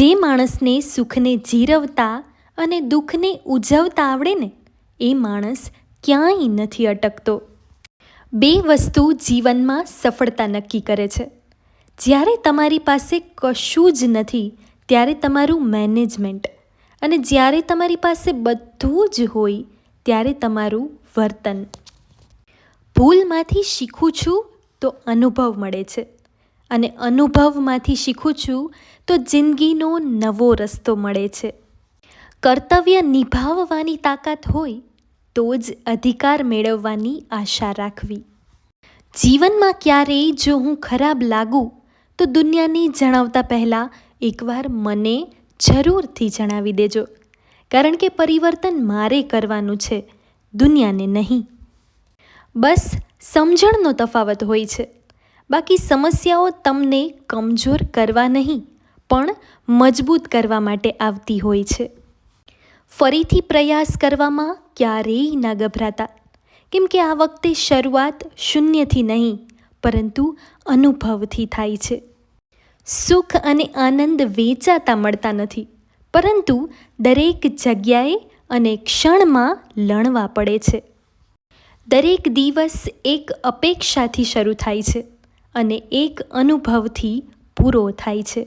જે માણસને સુખને જીરવતા અને દુઃખને ઉજવતા આવડે ને, એ માણસ ક્યાંય નથી અટકતો. બે વસ્તુ જીવનમાં સફળતા નક્કી કરે છે. જ્યારે તમારી પાસે કશું જ નથી, ત્યારે તમારું મેનેજમેન્ટ અને જ્યારે તમારી પાસે બધું જ હોય, ત્યારે તમારું વર્તન. ભૂલમાંથી શીખું છું તો અનુભવ મળે છે. અને અનુભવમાંથી શીખું છું, તો જિંદગીનો નવો રસ્તો મળે છે. કર્તવ્ય નિભાવવાની તાકાત હોય, તો જ અધિકાર મેળવવાની આશા રાખવી. જીવનમાં ક્યારેય જો હું ખરાબ લાગું, તો દુનિયાને જણાવતા પહેલાં એકવાર મને જરૂરથી જણાવી દેજો. કારણ કે પરિવર્તન મારે કરવાનું છે, દુનિયાને નહીં. બસ સમજણનો તફાવત હોય છે. બાકી સમસ્યાઓ તમને કમજોર કરવા નહીં, પણ મજબૂત કરવા માટે આવતી હોય છે. ફરીથી પ્રયાસ કરવામાં ક્યારેય ના ગભરાતા. કેમ કે આ વખતે શરૂઆત શૂન્યથી નહીં, પરંતુ અનુભવથી થાય છે. સુખ અને આનંદ વેચાતા મળતા નથી, પરંતુ દરેક જગ્યાએ અને ક્ષણમાં લણવા પડે છે. દરેક દિવસ એક અપેક્ષાથી શરૂ થાય છે. અને એક અનુભવથી પૂરો થાય છે.